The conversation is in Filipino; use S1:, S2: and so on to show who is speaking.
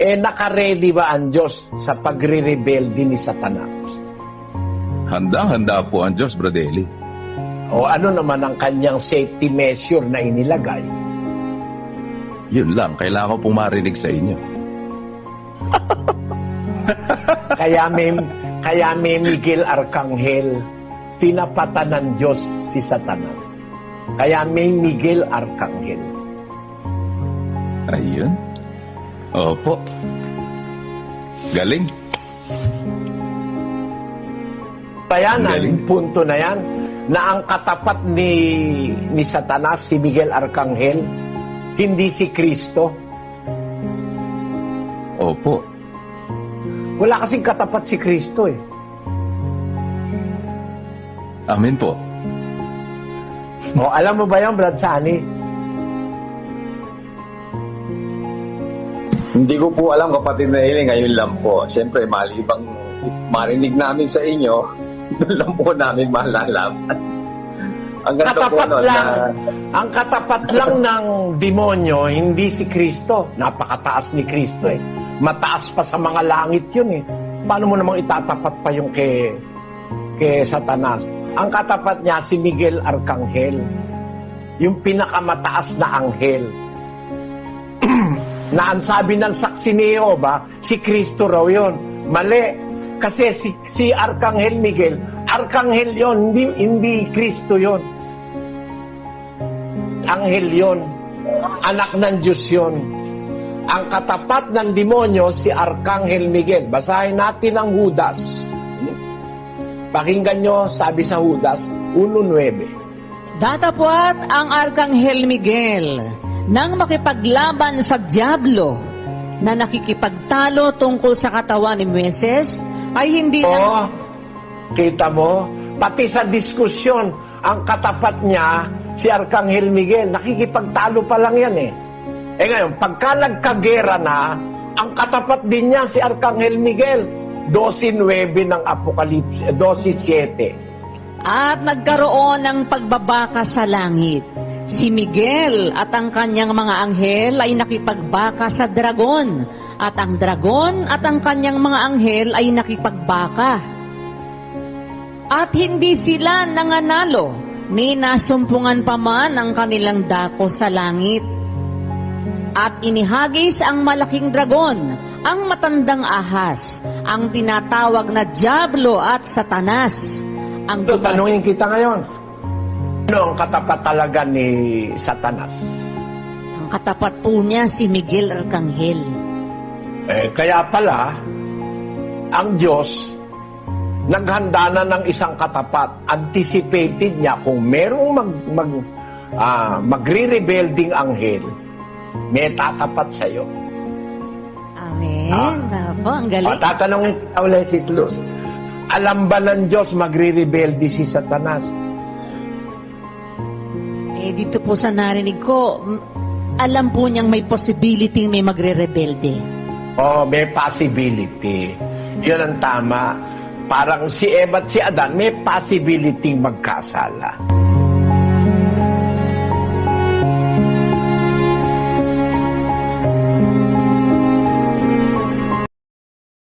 S1: Eh, nakaredy ba ang Diyos sa pagre-rebelde ni Satanas?
S2: Handang-handa po ang Diyos, Bradeli.
S1: O ano naman ang kanyang safety measure na inilagay?
S2: Yun lang, kailangan ko pong marinig sa inyo.
S1: Kaya may, kaya may Miguel Arcangel, tinapatan ng Diyos si Satanas. Kaya may Miguel Arcangel.
S2: Ayun. Opo. Galing.
S1: Kaya na,
S2: Galing.
S1: punto na yan, na ang katapat ni, ni Satanas, si Miguel Arcangel, hindi si Kristo.
S2: Opo.
S1: Wala kasing katapat si Kristo eh.
S2: Amin po.
S1: O, alam mo ba yan, Brad Sani?
S3: Hindi ko po alam kapatid na Hiling, ngayon lang po. Siyempre, malibang marinig namin sa inyo, doon lang po namin malalaman. Ang ganda po
S1: Katapat
S3: nun
S1: lang,
S3: na
S1: ang katapat lang ng demonyo, hindi si Kristo. Napakataas ni Kristo eh. Mataas pa sa mga langit yun eh. Paano mo namang itatapat pa yung kay, kay Satanas? Ang katapat niya si Miguel Arcangel. Yung pinakamataas na anghel. Na ang sabi ng saksi ni Jehovah, si Kristo raw yun. Mali. Kasi si, si Arcangel Miguel, Arcangel yon, hindi, hindi Kristo yon. Anghel yon. Anak ng Diyos yon. Ang katapat ng demonyo, si Arcangel Miguel. Basahin natin ang Judas. Pakinggan nyo, sabi sa Judas, 1.9.
S4: Datapwat ang Arkanghel Miguel nang makipaglaban sa Diablo na nakikipagtalo tungkol sa katawan ni Moises ay hindi
S1: Oo,
S4: na...
S1: kita mo, pati sa diskusyon, ang katapat niya, si Arcangel Miguel, nakikipagtalo pa lang yan eh. Eh ngayon, pagka nagkagera na, ang katapat din niya si Arcangel Miguel, 12.9 ng Apocalypse, 12.7.
S4: At nagkaroon ng pagbabaka sa langit. Si Miguel at ang kanyang mga anghel ay nakipagbaka sa dragon. At ang dragon at ang kanyang mga anghel ay nakipagbaka. At hindi sila nanganalo, ni nasumpungan pa man ang kanilang dako sa langit. At inihagis ang malaking dragon, ang matandang ahas, ang tinatawag na Diablo at Satanas. Ang
S1: So, tanungin kita ngayon, ano ang katapat talaga ni Satanas?
S4: ang katapat po niya si Miguel Arcangel.
S1: Eh, kaya pala, ang Diyos, naghanda na ng isang katapat. Anticipated niya kung merong mag, mag, ah, magre-rebuilding anghel, may tatapat sa'yo.
S4: Amen.
S1: Ah.
S4: Ako, ang galing.
S1: tatanungin kita ulit si Luz, alam ba ng Diyos magre-rebelde si Satanas?
S4: Eh, dito po sa narinig ko, alam po niyang may possibility may magre-rebelde.
S1: Oh, may possibility. Yun ang tama. Parang si Eva at si Adan, may possibility magkasala.